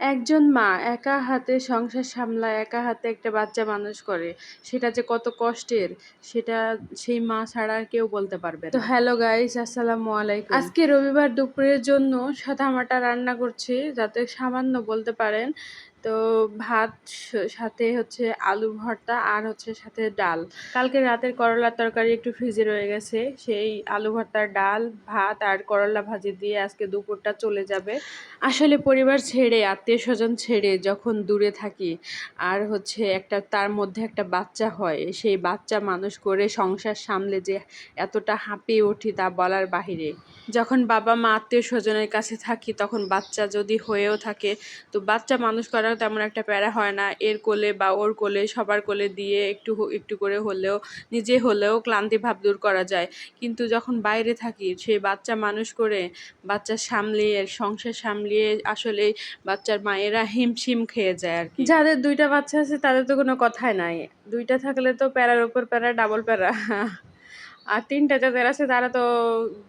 একজন মা একা হাতে সংসার সামলায় একা হাতে একটা বাচ্চা মানুষ করে সেটা যে কত কষ্টের সেটা সেই মা ছাড়া আর কেউ বলতে পারবে তো হ্যালো গাইস আসসালামু আলাইকুম। আজকে রবিবার দুপুরের জন্য সাদামাটা রান্না করছি যাতে সামান্য বলতে পারেন তো ভাত সাথে হচ্ছে আলু ভর্তা আর হচ্ছে সাথে ডাল। কালকে রাতের করলার তরকারি একটু ফ্রিজে রয়ে গেছে। সেই আলু ভর্তার ডাল, ভাত আর করলা ভাজি দিয়ে আজকে দুপুরটা চলে যাবে। আসলে পরিবার ছেড়ে আত্মীয় স্বজন ছেড়ে যখন দূরে থাকি আর হচ্ছে একটা, তার মধ্যে একটা বাচ্চা হয়, সেই বাচ্চা মানুষ করে সংসার সামলে যে এতটা হাঁপিয়ে উঠি তা বলার বাহিরে। যখন বাবা মা আত্মীয় স্বজনের কাছে থাকি, তখন বাচ্চা যদি হয়েও থাকে, তো বাচ্চা মানুষ করা তেমন একটা প্যারা হয় না। এর কোলে বা ওর কোলে, সবার কোলে দিয়ে একটু একটু করে হলেও, নিজে হলেও ক্লান্তি ভাব দূর করা যায়। কিন্তু যখন বাইরে থাকি সেই বাচ্চা মানুষ করে, বাচ্চা সামলিয়ে, সংসার সামলিয়ে আসলে বাচ্চার মায়েরা হিমশিম খেয়ে যায় আর কি। যাদের দুইটা বাচ্চা আছে, তাদের তো কোনো কথাই নাই। দুইটা থাকলে তো প্যারার উপর প্যারা, ডাবল প্যারা। আর তিনটা যাদের আছে তারা তো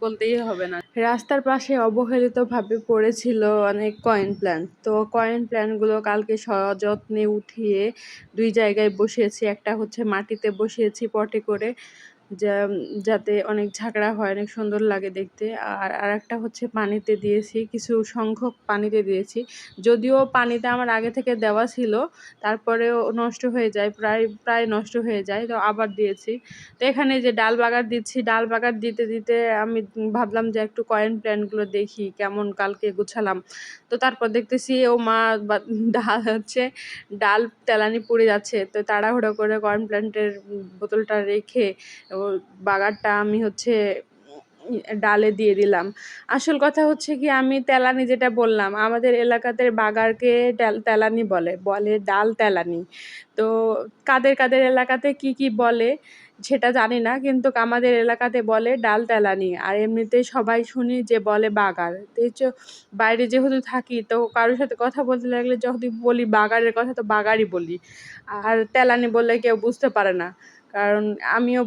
বলতেই হবে না। রাস্তার পাশে অবহেলিত ভাবে পড়েছিল অনেক কয়েন প্ল্যান তো কয়েন প্ল্যানগুলো কালকে সযত্নে উঠিয়ে দুই জায়গায় বসিয়েছি, একটা হচ্ছে মাটিতে বসিয়েছি পটে করে। যা, যাতে অনেক ঝাঁকড়া হয়, অনেক সুন্দর লাগে দেখতে। আর আর একটা হচ্ছে পানিতে দিয়েছি, কিছু সংখ্যক পানিতে দিয়েছি। যদিও পানিতে আমার আগে থেকে দেওয়া ছিল, তারপরেও নষ্ট হয়ে যায়, প্রায় প্রায় নষ্ট হয়ে যায়, তো আবার দিয়েছি। তো এখানে যে ডাল বাগার দিচ্ছি, ডাল বাগার দিতে দিতে আমি ভাবলাম যে একটু কয়েন প্ল্যানগুলো দেখি, কেমন কালকে গুছালাম। তো তারপর দেখতেছি, ও মা ডাল হচ্ছে, ডাল তেলানি পড়ে যাচ্ছে। তো তাড়াহুড়ো করে কয়েন প্ল্যান্টের বোতলটা রেখে ও বাগারটা আমি হচ্ছে ডালে দিয়ে দিলাম। আসল কথা হচ্ছে কি, আমি তেলানি যেটা বললাম, আমাদের এলাকাতে বাগারকে তেল- তেলানি বলে বলে ডাল তেলানি। তো কাদের কাদের এলাকাতে কি কি বলে সেটা জানি না, কিন্তু আমাদের এলাকাতে বলে ডাল তেলানি। আর এমনিতে সবাই শুনি যে বলে বাগার। তো বাইরে যেহেতু থাকি, তো কারোর সাথে কথা বলতে লাগলে যদি বলি বাগারের কথা, তো বাগারই বলি। আর তেলানি বললে কেউ বুঝতে পারে না। কারণ আমিও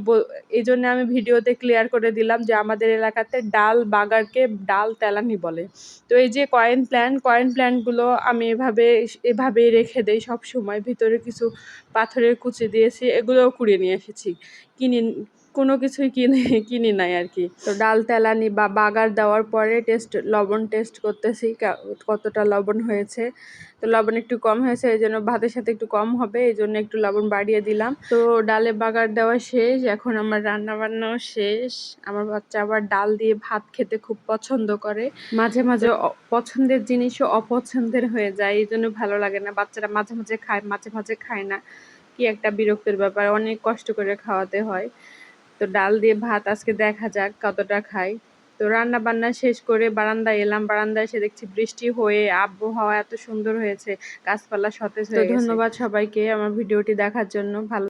এই জন্য আমি ভিডিওতে ক্লিয়ার করে দিলাম যে আমাদের এলাকাতে ডাল বাগারকে ডাল তেলানি বলে। তো এই যে কয়েন প্ল্যান কয়েন প্ল্যানগুলো আমি এভাবে, এভাবেই রেখে দেই সব সময় ভিতরে কিছু পাথরের কুচি দিয়েছি, এগুলোও কুড়িয়ে নিয়ে এসেছি। কিনে কোনো কিছুই কিনে কিনি নাই আর কি। তো ডাল তেলানি বা বাগার দেওয়ার পরে টেস্ট লবণ টেস্ট করতেছি কতটা লবণ হয়েছে। তো লবণ একটু কম হয়েছে এই জন্য ভাতের সাথে একটু কম হবে এই জন্য একটু লবণ বাড়িয়ে দিলাম। তো ডালে বাগার দেওয়া শেষ এখন আমার রান্না বান্নাও শেষ। আমার বাচ্চা আবার ডাল দিয়ে ভাত খেতে খুব পছন্দ করে। মাঝে মাঝে পছন্দের জিনিসও অপছন্দের হয়ে যায় এই জন্য ভালো লাগে না। বাচ্চারা মাঝে মাঝে খায় মাঝে মাঝে খায় না। কি একটা বিরক্তের ব্যাপার অনেক কষ্ট করে খাওয়াতে হয়। তো ডাল দিয়ে ভাত আজকে দেখা যাক কতটা খাই। তো রান্না বান্না শেষ করে বারান্দায় এলাম বারান্দায় এসে দেখছি বৃষ্টি হয়ে আবহাওয়া এত সুন্দর হয়েছে গাছপালা সতেজ হয়ে ধন্যবাদ সবাইকে আমার ভিডিওটি দেখার জন্য ভালো